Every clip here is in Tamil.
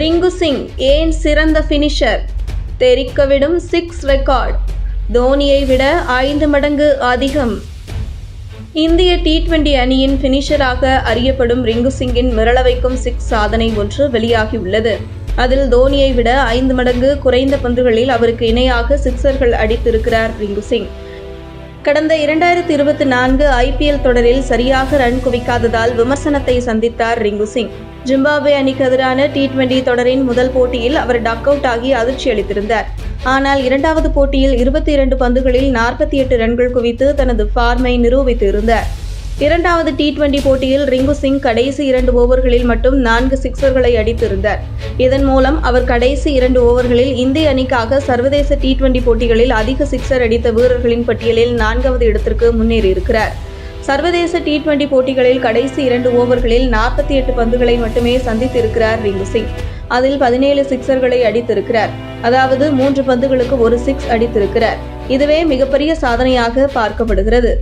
ரிங்கு சிங் ஏன் சிறந்த ஃபினிஷர் தெரிக்கவிடும் சிக்ஸ் ரெக்கார்ட் தோனியை விட ஐந்து மடங்கு அதிகம். இந்திய டி டுவெண்டி அணியின் ஃபினிஷராக அறியப்படும் ரிங்கு சிங்கின் மிரளவைக்கும் சிக்ஸ் சாதனை ஒன்று வெளியாகியுள்ளது. அதில் தோனியை விட ஐந்து மடங்கு குறைந்த பந்துகளில் அவருக்கு இணையாக சிக்சர்கள் அடித்திருக்கிறார் ரிங்கு சிங். கடந்த இரண்டாயிரத்தி இருபத்தி நான்கு ஐபிஎல் தொடரில் சரியாக ரன் குவிக்காததால் விமர்சனத்தை சந்தித்தார் ரிங்கு சிங். ஜிம்பாப்வே அணிக்கு எதிரான டி டுவெண்டி தொடரின் முதல் போட்டியில் அவர் டக் அவுட் ஆகி அதிர்ச்சி அளித்திருந்தார். ஆனால் இரண்டாவது போட்டியில் இருபத்தி இரண்டு பந்துகளில் நாற்பத்தி எட்டு ரன்கள் குவித்து தனது ஃபார்மை நிரூபித்து இருந்தார் இரண்டாவது டி டுவெண்டி போட்டியில் ரிங்கு சிங் கடைசி இரண்டு ஓவர்களில் மட்டும் நான்கு சிக்சர்களை அடித்திருந்தார். இதன் மூலம் அவர் கடைசி இரண்டு ஓவர்களில் இந்திய அணிக்காக சர்வதேச டி டுவெண்டி போட்டிகளில் அதிக சிக்சர் அடித்த வீரர்களின் பட்டியலில் நான்காவது இடத்திற்கு முன்னேறியிருக்கிறார். சர்வதேச டி டுவெண்டி போட்டிகளில் கடைசி இரண்டு ஓவர்களில் நாற்பத்தி எட்டு பந்துகளை மட்டுமே சந்தித்திருக்கிறார் ரிங்கு சிங். அதில் பதினேழு சிக்சர்களை அடித்திருக்கிறார். அதாவது மூன்று பந்துகளுக்கு ஒரு சிக்ஸ் அடித்திருக்கிறார். இதுவே மிகப்பெரிய சாதனையாக பார்க்கப்படுகிறது.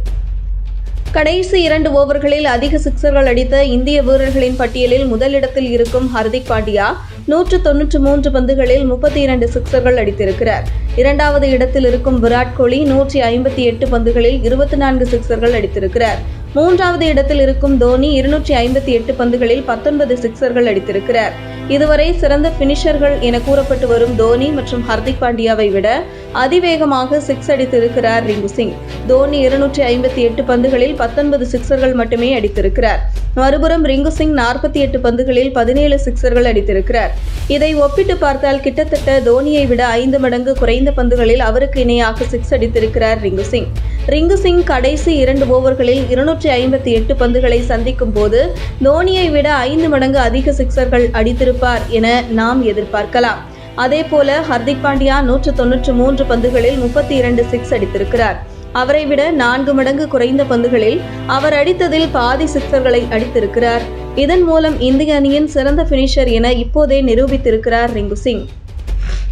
கடைசி இரண்டு ஓவர்களில் அதிக சிக்சர்கள் அடித்த இந்திய வீரர்களின் பட்டியலில் முதலிடத்தில் இருக்கும் ஹர்திக் பாண்டியா நூற்று தொன்னூற்று மூன்று பந்துகளில் முப்பத்தி இரண்டு சிக்சர்கள் அடித்திருக்கிறார். இரண்டாவது இடத்தில் இருக்கும் விராட் கோலி நூற்றி ஐம்பத்தி எட்டு பந்துகளில் இருபத்தி நான்கு சிக்சர்கள் அடித்திருக்கிறார். மூன்றாவது இடத்தில் இருக்கும் தோனி இருநூற்றி ஐம்பத்தி எட்டு பந்துகளில் பத்தொன்பது சிக்சர்கள் அடித்திருக்கிறார். இதுவரை சிறந்த பினிஷர்கள் என கூறப்பட்டு வரும் தோனி மற்றும் ஹர்திக் பாண்டியாவை விட அதிவேகமாக சிக்ஸ் அடித்திருக்கிறார் ரிங்கு சிங். தோனி இருநூற்றி ஐம்பத்தி எட்டு பந்துகளில் பத்தொன்பது சிக்சர்கள் மட்டுமே அடித்திருக்கிறார். மறுபுறம் ரிங்கு சிங் நாற்பத்தி எட்டு பந்துகளில் பதினேழு சிக்சர்கள் அடித்திருக்கிறார். இதை ஒப்பிட்டு பார்த்தால் கிட்டத்தட்ட தோனியை விட ஐந்து மடங்கு குறைந்த பந்துகளில் அவருக்கு இணையாக சிக்ஸ் அடித்திருக்கிறார் ரிங்கு சிங். ரிங்கு சிங் கடைசி இரண்டு ஓவர்களில் இருநூற்றி ஐம்பத்தி எட்டு பந்துகளை சந்திக்கும் போது தோனியை விட ஐந்து மடங்கு அதிக சிக்சர்கள் அடித்திருப்பார் என நாம் எதிர்பார்க்கலாம். அதேபோல ஹர்திக் பாண்டியா நூற்று தொன்னூற்று மூன்று பந்துகளில் முப்பத்தி இரண்டு சிக்ஸ் அடித்திருக்கிறார். அவரை விட நான்கு மடங்கு குறைந்த பந்துகளில் அவர் அடித்ததில் பாதி சிக்சர்களை அடித்திருக்கிறார். இதன் மூலம் இந்திய அணியின் சிறந்த பினிஷர் என இப்போதே நிரூபித்திருக்கிறார் ரிங்கு சிங்.